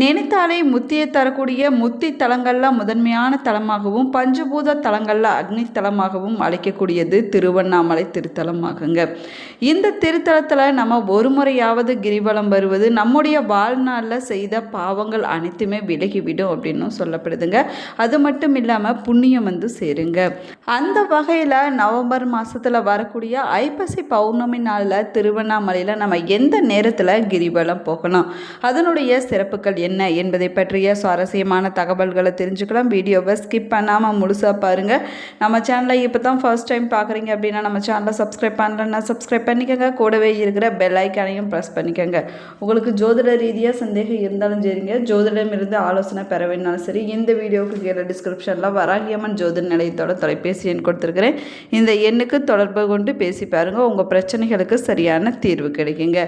நினைத்தாலே முத்தியை தரக்கூடிய முத்தி தலங்கள்ல முதன்மையான தலமாகவும் பஞ்சபூத தலங்கள்ல அக்னி தலமாகவும் அழைக்கக்கூடியது திருவண்ணாமலை திருத்தலமாகுங்க. இந்த திருத்தலத்தில் நம்ம ஒரு முறையாவது கிரிவலம் வருவது நம்முடைய வாழ்நாளில் செய்த பாவங்கள் அனைத்துமே விலகிவிடும் அப்படின்னும் சொல்லப்படுதுங்க. அது மட்டும் இல்லாமல் புண்ணியம் வந்து சேருங்க. அந்த வகையில் நவம்பர் மாதத்தில் வரக்கூடிய ஐப்பசி பௌர்ணமி நாளில் திருவண்ணாமலையில் நம்ம எந்த நேரத்தில் கிரிவலம் போகணும்? அதனுடைய சிறப்புகள் என்ன என்பதை பற்றிய சுவாரஸ்யமான தகவல்களை தெரிஞ்சுக்கலாம். வீடியோவை ஸ்கிப் பண்ணாமல் முழுசாக பாருங்கள் நம்ம சேனலை இப்போ தான் ஃபர்ஸ்ட் டைம் பார்க்குறீங்க அப்படின்னா நம்ம சேனலை சப்ஸ்கிரைப் பண்ணலன்னா சப்ஸ்கிரைப் பண்ணிக்கோங்க. கூடவே இருக்கிற பெல் ஐக்கானையும் ப்ரெஸ் பண்ணிக்கோங்க. உங்களுக்கு ஜோதிட ரீதியாக சந்தேகம் இருந்தாலும் சரிங்க. ஜோதிடம் இருந்து ஆலோசனை பெற வேணாலும் சரி இந்த வீடியோவுக்கு கீழே டிஸ்கிரிப்ஷனில் வராகியம்மன் ஜோதிட நிலையத்தோட தொலைபேசி எண் கொடுத்துருக்குறேன். இந்த எண்ணுக்கு தொடர்பு கொண்டு பேசி பாருங்கள் உங்கள் பிரச்சனைகளுக்கு சரியான தீர்வு கிடைக்குங்க.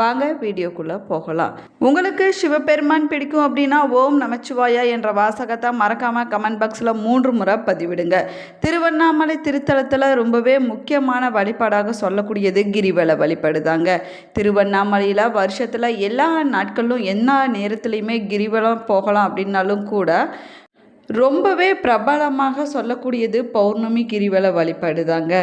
வாங்க வீடியோக்குள்ளே போகலாம். உங்களுக்கு சிவபெருமான் பிடிக்கும் அப்படின்னா ஓம் நமச்சிவாயா என்ற வாசகத்தை மறக்காமல் கமெண்ட் பாக்ஸில் மூன்று முறை பதிவிடுங்க. திருவண்ணாமலை திருத்தலத்தில் ரொம்பவே முக்கியமான வழிபாடாக சொல்லக்கூடியது கிரிவல வழிபாடு தாங்க. திருவண்ணாமலையில் வருஷத்தில் எல்லா நாட்களிலும் எல்லா நேரத்துலையுமே கிரிவலம் போகலாம் அப்படின்னாலும் கூட ரொம்பவே பிரபலமாக சொல்லக்கூடியது பௌர்ணமி கிரிவல வழிபாடு தாங்க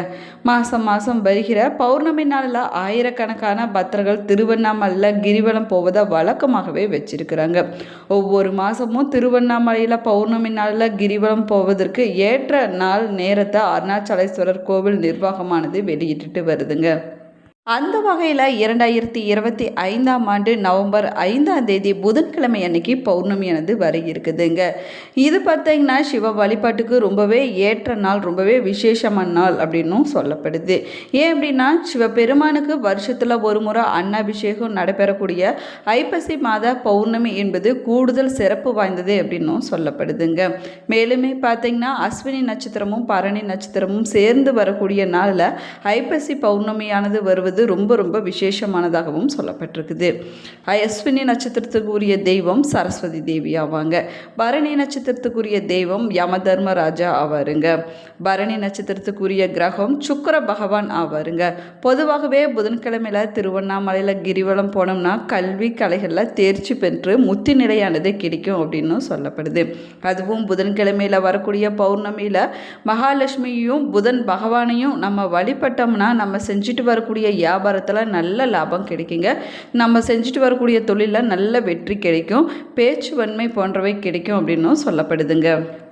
மாதம் மாதம் வருகிற பௌர்ணமி நாளில் ஆயிரக்கணக்கான பக்தர்கள் திருவண்ணாமலையில் கிரிவலம் போவதை வழக்கமாகவே வச்சிருக்கிறாங்க. ஒவ்வொரு மாதமும் திருவண்ணாமலையில் பௌர்ணமி நாளில் கிரிவலம் போவதற்கு ஏற்ற நாள் நேரத்தை அருணாச்சலேஸ்வரர் கோவில் நிர்வாகமானது வெளியிட்டுட்டு வருதுங்க. அந்த வகையில் இரண்டாயிரத்தி இருபத்தி ஐந்தாம் ஆண்டு நவம்பர் ஐந்தாம் தேதி புதன்கிழமை அன்னைக்கு பௌர்ணமியானது வரை இருக்குதுங்க. இது பார்த்தீங்கன்னா சிவ வழிபாட்டுக்கு ரொம்பவே ஏற்ற நாள் ரொம்பவே விசேஷமான நாள் அப்படின்னும் சொல்லப்படுது. ஏன் அப்படின்னா சிவபெருமானுக்கு வருஷத்தில் ஒரு முறை அன்னாபிஷேகம் நடைபெறக்கூடிய ஐப்பசி மாத பௌர்ணமி என்பது கூடுதல் சிறப்பு வாய்ந்தது அப்படின்னும் சொல்லப்படுதுங்க. மேலுமே பார்த்தீங்கன்னா அஸ்வினி நட்சத்திரமும் பரணி நட்சத்திரமும் சேர்ந்து வரக்கூடிய நாளில் ஐப்பசி பௌர்ணமியானது வருவது என்பது ரொம்ப ரொம்ப விசேஷமானதாகவும் சொல்லப்பட்டிருக்குது. அஸ்வினி நட்சத்திரத்துக்கு உரிய தெய்வம் சரஸ்வதி தேவி ஆவாங்க. பரணி நட்சத்திரத்துக்குரிய தெய்வம் யம தர்மராஜா ஆவாருங்க. பரணி நட்சத்திரத்துக்குரிய கிரகம் சுக்கர பகவான் ஆவாருங்க. பொதுவாகவே புதன்கிழமையில் திருவண்ணாமலையில் கிரிவலம் போனோம்னா கல்வி கலைகளில் தேர்ச்சி பெற்று முத்தி நிலையானது கிடைக்கும் அப்படின்னு சொல்லப்படுது. அதுவும் புதன்கிழமையில் வரக்கூடிய பௌர்ணமியில் மகாலட்சுமியும் புதன் பகவானையும் நம்ம வழிபட்டோம்னா நம்ம செஞ்சுட்டு வரக்கூடிய வியாபாரத்தில் நல்ல லாபம் கிடைக்குங்க. நம்ம செஞ்சுட்டு வரக்கூடிய தொழிலில் நல்ல வெற்றி கிடைக்கும். பேச்சு வன்மை போன்றவை கிடைக்கும் அப்படின்னும் சொல்லப்படுதுங்க.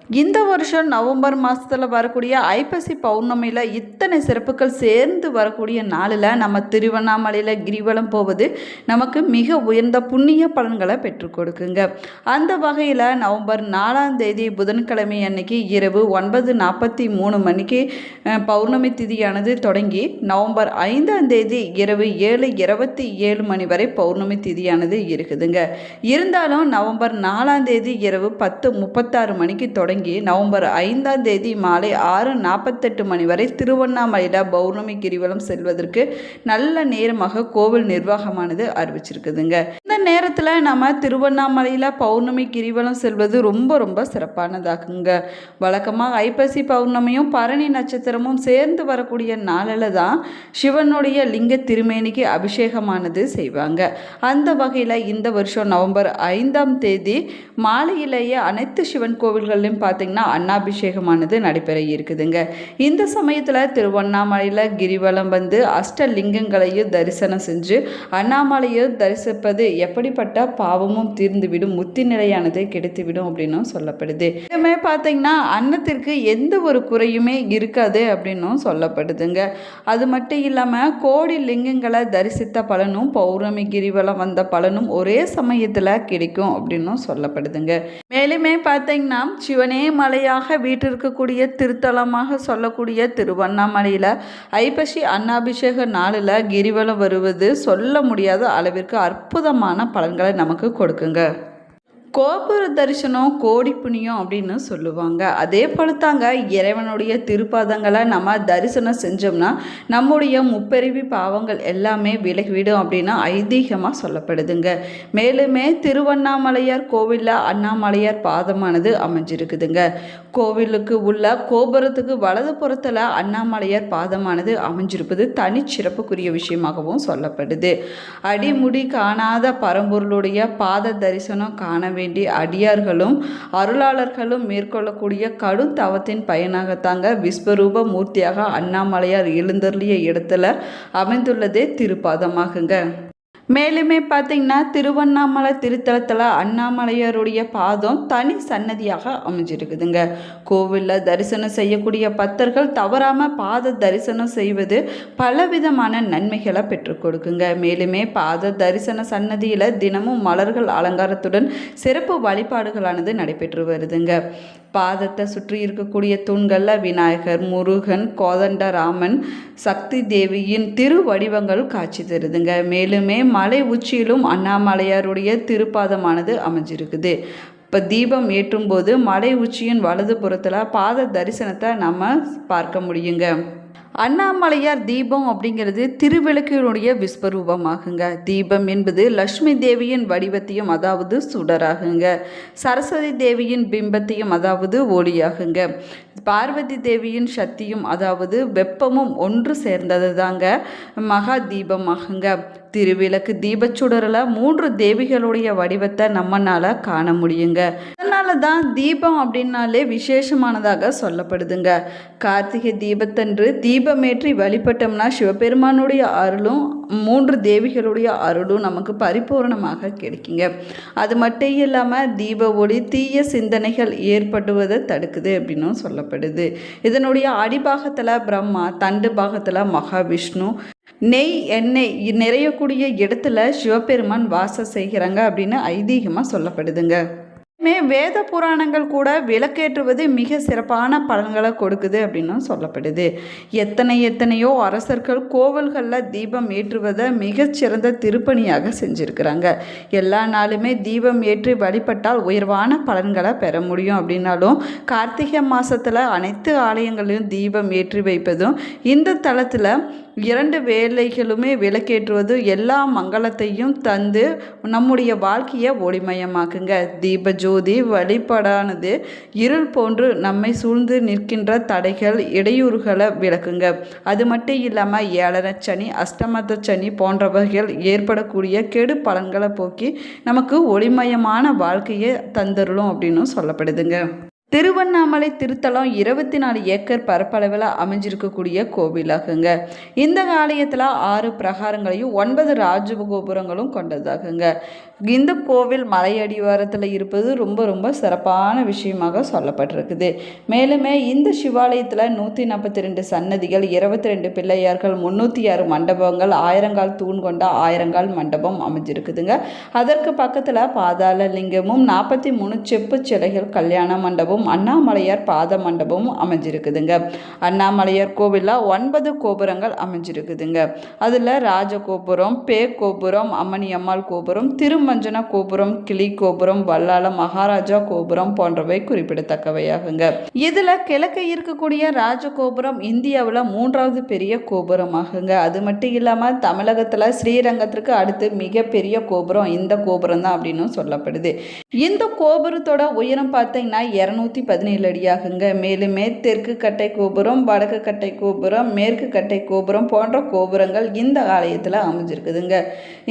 இந்த வருஷம் நவம்பர் மாதத்தில் வரக்கூடிய ஐப்பசி பௌர்ணமியில் இத்தனை சிறப்புகள் சேர்ந்து வரக்கூடிய நாளில் நம்ம திருவண்ணாமலையில் கிரிவலம் போவது நமக்கு மிக உயர்ந்த புண்ணிய பலன்களை பெற்றுக் கொடுக்குங்க. அந்த வகையில் நவம்பர் நாலாம் தேதி புதன்கிழமை அன்னைக்கு இரவு ஒன்பது நாற்பத்தி மூணு மணிக்கு பௌர்ணமி திதியானது தொடங்கி நவம்பர் ஐந்தாம் தேதி இரவு ஏழு இருபத்தி ஏழு மணி வரை பௌர்ணமி திதியானது இருக்குதுங்க. இருந்தாலும் நவம்பர் நாலாம் தேதி இரவு பத்து முப்பத்தாறு மணிக்கு தொடங்கி தொடங்கி நவம்பர் ஐந்தாம் தேதி மாலை ஆறு நாற்பத்தெட்டு மணி வரை திருவண்ணாமலையில் பௌர்ணமி கிரிவலம் செல்வதற்கு நல்ல நேரமாக கோவில் நிர்வாகமானது அறிவிச்சிருக்குதுங்க. இந்த நேரத்தில் நம்ம திருவண்ணாமலையில் பௌர்ணமி கிரிவலம் செல்வது ரொம்ப ரொம்ப சிறப்பானதாகுங்க வழக்கமாக ஐப்பசி பௌர்ணமியும் பரணி நட்சத்திரமும் சேர்ந்து வரக்கூடிய நாளில் தான் சிவனுடைய லிங்க திருமேனிக்கு அபிஷேகமானது செய்வாங்க. அந்த வகையில் இந்த வருஷம் நவம்பர் ஐந்தாம் தேதி மாலையிலேயே அனைத்து சிவன் கோவில்களிலும் பார்த்திங்கன்னா அன்னாபிஷேகமானது நடைபெற இருக்குதுங்க. இந்த சமயத்தில் திருவண்ணாமலையில் கிரிவலம் வந்து அஷ்டலிங்கங்களையும் தரிசனம் செஞ்சு அண்ணாமலையை தரிசிப்பது எப்படிப்பட்ட பாவமும் தீர்ந்துவிடும் முத்தி நிலையானது கிடைத்துவிடும் அப்படின்னும் சொல்லப்படுது. இதுமே பார்த்தீங்கன்னா அன்னத்திற்கு எந்த ஒரு குறையுமே இருக்காது அப்படின்னும் சொல்லப்படுதுங்க. அது மட்டும் இல்லாமல் கோடி லிங்கங்களை தரிசித்த பலனும் பௌர்ணமி கிரிவலம் வந்த பலனும் ஒரே சமயத்தில் கிடைக்கும் அப்படின்னும் சொல்லப்படுதுங்க. மேலுமே பார்த்தீங்கன்னா சிவனை மலையாக வீட்டிற்கக்கூடிய திருத்தலமாக சொல்லக்கூடிய திருவண்ணாமலையில் ஐப்பசி அன்னாபிஷேக நாளில் கிரிவலம் வருவது சொல்ல முடியாத அளவிற்கு அற்புதமான பலன்களை நமக்கு கொடுக்குங்க. கோபுர தரிசனம் கோடி புண்ணியம் அப்படின்னு சொல்லுவாங்க. அதே போல தாங்க இறைவனுடைய திருப்பாதங்களை நம்ம தரிசனம் செஞ்சோம்னா நம்முடைய முப்பெருவி பாவங்கள் எல்லாமே விலகிவிடும் அப்படின்னு ஐதீகமாக சொல்லப்படுதுங்க. மேலுமே திருவண்ணாமலையார் கோவிலில் அண்ணாமலையார் பாதமானது அமைஞ்சிருக்குதுங்க. கோவிலுக்கு உள்ள கோபுரத்துக்கு வலது புறத்தில் அண்ணாமலையார் பாதமானது அமைஞ்சிருப்பது தனிச்சிறப்புக்குரிய விஷயமாகவும் சொல்லப்படுது. அடிமுடி காணாத பரம்பொருளுடைய பாத தரிசனம் காண வேண்டி அடியார்களும் அருளாளர்களும் மேற்கொள்ளக்கூடிய கடும் தவத்தின் பயனாகத்தாங்க விஸ்வரூப மூர்த்தியாக அண்ணாமலையார் எழுந்தருளிய இடத்துல அமைந்துள்ளதே திருப்பாதமாகுங்க. மேலுமே பார்த்தீங்கன்னா திருவண்ணாமலை திருத்தலத்தில் அண்ணாமலையாருடைய பாதம் தனி சன்னதியாக அமைஞ்சிருக்குதுங்க. கோவிலில் தரிசனம் செய்யக்கூடிய பக்தர்கள் தவறாமல் பாத தரிசனம் செய்வது பலவிதமான நன்மைகளை பெற்றுக் கொடுக்குங்க. மேலுமே பாத தரிசன சன்னதியில் தினமும் மலர்கள் அலங்காரத்துடன் சிறப்பு வழிபாடுகளானது நடைபெற்று வருதுங்க. பாதத்தை சுற்றி இருக்கக்கூடிய தூண்களில் விநாயகர் முருகன் கோதண்டராமன் சக்தி தேவியின் திருவடிவங்கள் காட்சி தருதுங்க. மேலுமே மலை உச்சியிலும் அண்ணாமலையாருடைய திருப்பாதமானது அமைஞ்சிருக்குது. இப்போ தீபம் ஏற்றும்போது மலை உச்சியின் வலது புறத்தில் பாத தரிசனத்தை நம்ம பார்க்க முடியுங்க. அண்ணாமலையார் தீபம் அப்படிங்கிறது திருவிளக்கினுடைய விஸ்வரூபமாகுங்க. தீபம் என்பது லக்ஷ்மி தேவியின் வடிவத்தையும் அதாவது சுடராகுங்க. சரஸ்வதி தேவியின் பிம்பத்தையும் அதாவது ஒளியாகுங்க. பார்வதி தேவியின் சக்தியும் அதாவது வெப்பமும் ஒன்று சேர்ந்தது தாங்க மகா தீபமாகுங்க. திருவிளக்கு தீபச்சுடரில் மூன்று தேவிகளுடைய வடிவத்தை நம்மனால் காண முடியுங்க. அதனால தான் தீபம் அப்படின்னாலே விசேஷமானதாக சொல்லப்படுதுங்க. கார்த்திகை தீபத்தன்று தீபமேற்றி வழிபட்டோம்னா சிவபெருமானுடைய அருளும் மூன்று தேவிகளுடைய அருளும் நமக்கு பரிபூர்ணமாக கிடைக்குங்க. அது மட்டும் இல்லாமல் தீப ஒளி தீய சிந்தனைகள் ஏற்படுவதை தடுக்குது அப்படின்னும் சொல்லப்படுது. இதனுடைய அடிபாகத்தில் பிரம்மா தண்டு பாகத்தில் மகாவிஷ்ணு. நெய் எண்ணெய் நிறையக்கூடிய இடத்துல சிவபெருமான் வாசம் செய்கிறாங்க அப்படின்னு ஐதீகமாக சொல்லப்படுதுங்க. மே வேத புராணங்கள் கூட விளக்கேற்றுவது மிக சிறப்பான பலன்களை கொடுக்குது அப்படின்னு சொல்லப்படுது. எத்தனை எத்தனையோ அரசர்கள் கோவில்களில் தீபம் ஏற்றுவதை மிகச்சிறந்த திருப்பணியாக செஞ்சுருக்கிறாங்க. எல்லா நாளுமே தீபம் ஏற்றி வழிபட்டால் உயர்வான பலன்களை பெற முடியும் அப்படின்னாலும் கார்த்திகை மாதத்தில் அனைத்து ஆலயங்களிலும் தீபம் ஏற்றி வைப்பதும் இந்த தளத்தில் இரண்டு வேலைகளுமே விளக்கேற்றுவது எல்லா மங்களத்தையும் தந்து நம்முடைய வாழ்க்கையை ஒளிமயமாக்குங்க. தீப ஜோதி வழிபாடானது இருள் போன்று நம்மை சூழ்ந்து நிற்கின்ற தடைகள் இடையூறுகளை விளக்குங்க. அது மட்டும் இல்லாமல் ஏழரை சனி அஷ்டமத சனி போன்றவர்கள் ஏற்படக்கூடிய கெடு பலன்களை போக்கி நமக்கு ஒளிமயமான வாழ்க்கையை தந்துடலும் அப்படின்னு சொல்லப்படுதுங்க. திருவண்ணாமலை திருத்தலம் இருபத்தி நாலு ஏக்கர் பரப்பளவில் அமைஞ்சிருக்கக்கூடிய கோவிலாகுங்க. இந்த ஆலயத்தில் ஆறு பிரகாரங்களையும் ஒன்பது ராஜகோபுரங்களும் கொண்டதாகுங்க. இந்த கோவில் மலையடிவாரத்தில் இருப்பது ரொம்ப ரொம்ப சிறப்பான விஷயமாக சொல்லப்பட்டிருக்குது. மேலுமே இந்த சிவாலயத்தில் நூற்றி நாற்பத்தி ரெண்டு சன்னதிகள் இருபத்தி ரெண்டு பிள்ளையார்கள் முந்நூற்றி ஆறு மண்டபங்கள் ஆயிரங்கால் தூண் கொண்ட ஆயிரங்கால் மண்டபம் அமைஞ்சிருக்குதுங்க. அதற்கு பக்கத்தில் பாதாள லிங்கமும் நாற்பத்தி மூணு செப்பு சிலைகள் கல்யாண மண்டபம் அண்ணாமலையார் பாத மண்டபமும் அமைஞ்சிருக்குதுங்க. அண்ணாமலையார் கோவிலில் ஒன்பது கோபுரங்கள் அமைஞ்சிருக்குதுங்க. அதில் ராஜகோபுரம் பே கோபுரம் அம்மணி அம்மாள் கோபுரம் திருமஞ்சன கோபுரம் கிளி கோபுரம் வல்லால மகாராஜா கோபுரம் போன்றவை குறிப்பிடத்தக்கவையாகுங்க. இதில் கிழக்கு இருக்கக்கூடிய ராஜகோபுரம் இந்தியாவில் மூன்றாவது பெரிய கோபுரமாகுங்க. அது மட்டும் இல்லாமல் தமிழகத்தில் ஸ்ரீரங்கத்திற்கு அடுத்து மிகப்பெரிய கோபுரம் இந்த கோபுரம் தான் அப்படின்னு சொல்லப்படுது. இந்த கோபுரத்தோட உயரம் பார்த்தீங்கன்னா இரநூறு இரநூத்தி பதினேழு அடியாகுங்க. மேலுமே தெற்கு கட்டை கோபுரம் வடக்கு கட்டை கோபுரம் மேற்கு கட்டை கோபுரம் போன்ற கோபுரங்கள் இந்த ஆலயத்தில் அமைஞ்சிருக்குதுங்க.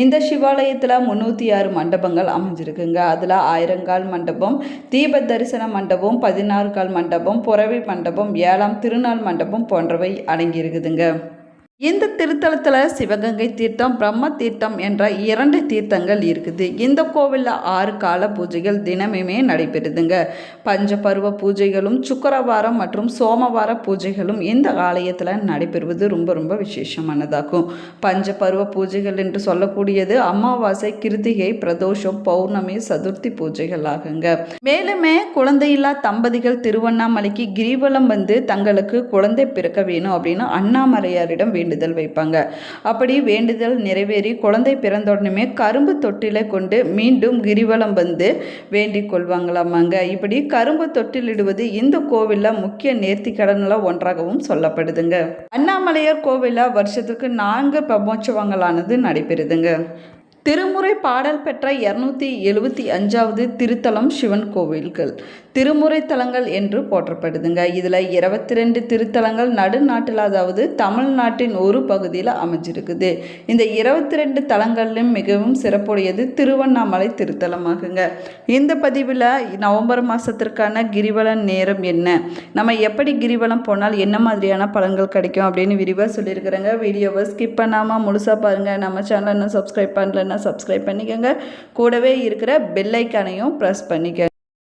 இந்த சிவாலயத்தில் முந்நூற்றி ஆறு மண்டபங்கள் அமைஞ்சிருக்குங்க. அதில் ஆயிரங்கால் மண்டபம் தீப தரிசன மண்டபம் பதினாறு கால் மண்டபம் புறவை மண்டபம் ஏழாம் திருநாள் மண்டபம் போன்றவை அடங்கியிருக்குதுங்க. இந்த திருத்தலத்தில் சிவகங்கை தீர்த்தம் பிரம்ம தீர்த்தம் என்ற இரண்டு தீர்த்தங்கள் இருக்குது. இந்த கோவிலில் ஆறு கால பூஜைகள் தினமுமே நடைபெறுதுங்க. பஞ்சபருவ பூஜைகளும் சுக்கரவாரம் மற்றும் சோமவார பூஜைகளும் இந்த ஆலயத்தில் நடைபெறுவது ரொம்ப ரொம்ப விசேஷமானதாகும். பஞ்சபருவ பூஜைகள் என்று சொல்லக்கூடியது அமாவாசை கிருத்திகை பிரதோஷம் பௌர்ணமி சதுர்த்தி பூஜைகள் ஆகுங்க. மேலுமே குழந்தையில்லா தம்பதிகள் திருவண்ணாமலைக்கு கிரிவலம் வந்து தங்களுக்கு குழந்தை பிறக்க வேணும் அப்படின்னு அண்ணாமலையாரிடம் வேண்டுதல் வைப்பாங்க. அப்படி வேண்டுதல் நிறைவேறி குழந்தை பிறந்த உடனே கரும்பு தொட்டிலை கொண்டு மீண்டும் கிரிவலம் வந்து வேண்டிக் கொள்வாங்களாமாங்க. இப்படி கரும்பு தொட்டிலிடுவது இந்த கோவிலில் முக்கிய நேர்த்திக்கடனில் ஒன்றாகவும் சொல்லப்படுதுங்க. அண்ணாமலையார் கோவிலில் வருஷத்துக்கு நான்கு பிரம்மோற்சவங்களானது நடைபெறுதுங்க. திருமுறை பாடல் பெற்ற இரநூத்தி எழுபத்தி அஞ்சாவது திருத்தலம் சிவன் கோவில்கள். திருமுறை தலங்கள் என்று போற்றப்படுதுங்க. இதில் இருபத்தி ரெண்டு திருத்தலங்கள் நடுநாட்டில் அதாவது தமிழ்நாட்டின் ஒரு பகுதியில் அமைஞ்சிருக்குது. இந்த இருபத்தி ரெண்டு தலங்களிலும் மிகவும் சிறப்புடையது திருவண்ணாமலை திருத்தலமாகுங்க. இந்த பதிவில் நவம்பர் மாதத்திற்கான கிரிவலம் நேரம் என்ன? நம்ம எப்படி கிரிவலம் போனால் என்ன மாதிரியான பலன்கள் கிடைக்கும் அப்படின்னு விரிவாக சொல்லியிருக்கிறேங்க. வீடியோவை ஸ்கிப் பண்ணாமல் முழுசாக பாருங்கள் நம்ம சேனலை இன்னும் சப்ஸ்கிரைப் பண்ணலன்னா சப்ஸ்கிரைப் பண்ணிக்கோங்க. கூடவே இருக்கிற பெல்லைக்கானையும் ப்ரெஸ் பண்ணிக்க